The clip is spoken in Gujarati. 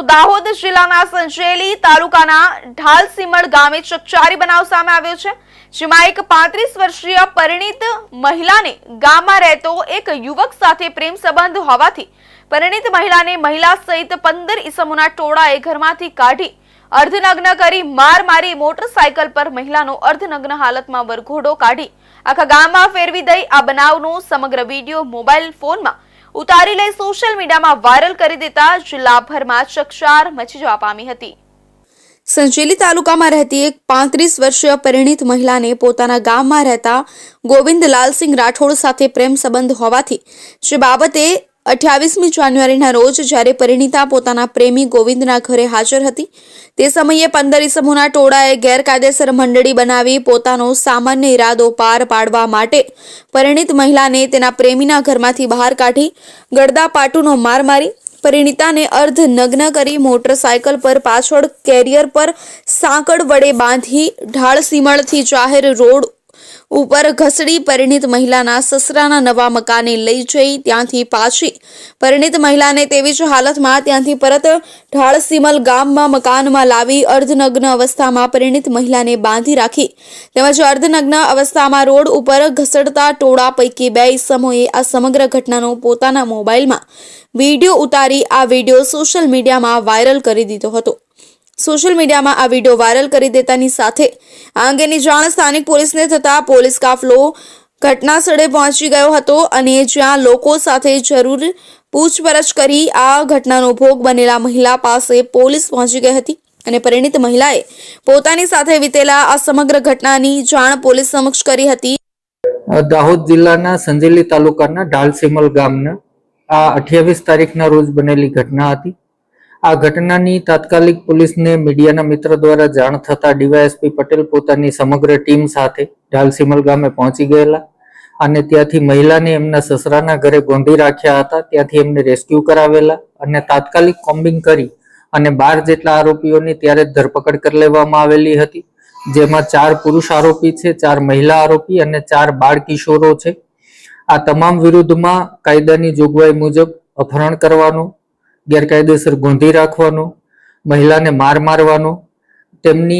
તો દાહોદ જિલ્લાના સંજેલી તાલુકાના ઢાલસીમળ ગામે ચકચારી બનાવ સામે આવ્યો છે, જેમાં એક પાંત્રીસ વર્ષીય પરિણીત મહિલાને ગામમાં રહેતો એક યુવક સાથે પ્રેમ સંબંધ હોવાથી પરિણીત મહિલાને મહિલા સહિત પંદર ઈસમોના ટોળાએ ઘરમાંથી કાઢી અર્ધનગ્ન કરી માર મારી મોટરસાયકલ પર મહિલાનો અર્ધનગ્ન હાલતમાં વરઘોડો કાઢી આખા ગામમાં ફેરવી દઈ આ બનાવનો સમગ્ર વીડિયો મોબાઈલ ફોનમાં ઉતારી લઈ સોશિયલ મીડિયામાં વાયરલ કરી દેતા જિલ્લાભરમાં ચકચાર મચી જવા પામી હતી. સંજેલી તાલુકામાં રહેતી એક પાંત્રીસ વર્ષીય પરિણીત મહિલાને પોતાના ગામમાં રહેતા ગોવિંદ લાલસિંહ રાઠોડ સાથે પ્રેમ સંબંધ હોવાથી જે બાબતે અઠ્યાવીસમી જાન્યુઆરીના રોજ જ્યારે પરિણીતા પોતાના પ્રેમી ગોવિંદના ઘરે હાજર હતી, તે સમયે પંદર ઇસમોના ટોળાએ ગેરકાયદેસર મંડળી બનાવી પોતાનો સામાન્ય ઈરાદો પાર પાડવા માટે પરિણીત મહિલાને તેના પ્રેમીના ઘરમાંથી બહાર કાઢી ગળદા પાટુનો માર મારી, પરિણીતાને અર્ધ નગ્ન કરી મોટરસાયકલ પર પાછળ કેરિયર પર સાંકળ વડે બાંધી ઢાળ સીમળથી જાહેર રોડ ઉપર ઘસડી પરિણીત મહિલાના સસરાના નવા મકાને લઈ જઈ ત્યાંથી પાછી. પરિણીત મહિલાને તેવી જ હાલતમાં ત્યાંથી પરત ઢાળસીમલ ગામમાં મકાનમાં લાવી અર્ધનગ્ન અવસ્થામાં પરિણીત મહિલાને બાંધી રાખી. તેમજ અર્ધનગ્ન અવસ્થામાં રોડ ઉપર ઘસડતા ટોળા પૈકી બે ઇસમોએ આ સમગ્ર ઘટનાનો પોતાના મોબાઈલમાં વીડિયો ઉતારી આ વીડિયો સોશિયલ મીડિયામાં વાયરલ કરી દીધો હતો. સોશિયલ મીડિયામાં આ વીડિયો વાયરલ કરી દેતાની સાથે આ અંગેની જાણ સ્થાનિક પોલીસને થતાં પોલીસ કાફલો ઘટના સ્થળે પહોંચી ગયો હતો અને જ્યાં લોકો સાથે જરૂર પૂછપરછ કરી આ ઘટનાનો ભોગ બનેલા મહિલા પાસે પોલીસ પહોંચી ગઈ હતી અને પરિણીત મહિલાએ પોતાની સાથે વીતેલા આ સમગ્ર ઘટનાની જાણ પોલીસ સમક્ષ કરી હતી. દાહોદ જિલ્લાના સંજેલી તાલુકાના ઢાલસીમલ ગામના આ અઠ્યાવીસ તારીખના રોજ બનેલી ઘટના હતી. આ ઘટનાની તાત્કાલિક પોલીસને મીડિયાના મિત્ર દ્વારા જાણ થતા ડીવાયએસપી પટેલ પોતાની સમગ્ર ટીમ સાથે ઢાલસીમલ ગામે પહોંચી ગયેલા અને ત્યાંથી મહિલાને એમના સસરાના ઘરે ગોંધી રાખ્યા હતા. ત્યાંથી એમને રેસ્ક્યુ કરાવેલા અને તાત્કાલિક કોમ્બિંગ કરી અને બાર જેટલા આરોપીઓની ત્યારે ધરપકડ કરી લેવામાં આવેલી હતી. જેમાં ચાર પુરુષ આરોપી છે, ચાર મહિલા આરોપી અને ચાર બાળ કિશોરો છે. આ તમામ વિરુદ્ધમાં કાયદાની જોગવાઈ મુજબ અપહરણ કરવાનો ગેરકાયદેસર ગોંધી રાખવાનો મહિલાને માર મારવાનો તેમની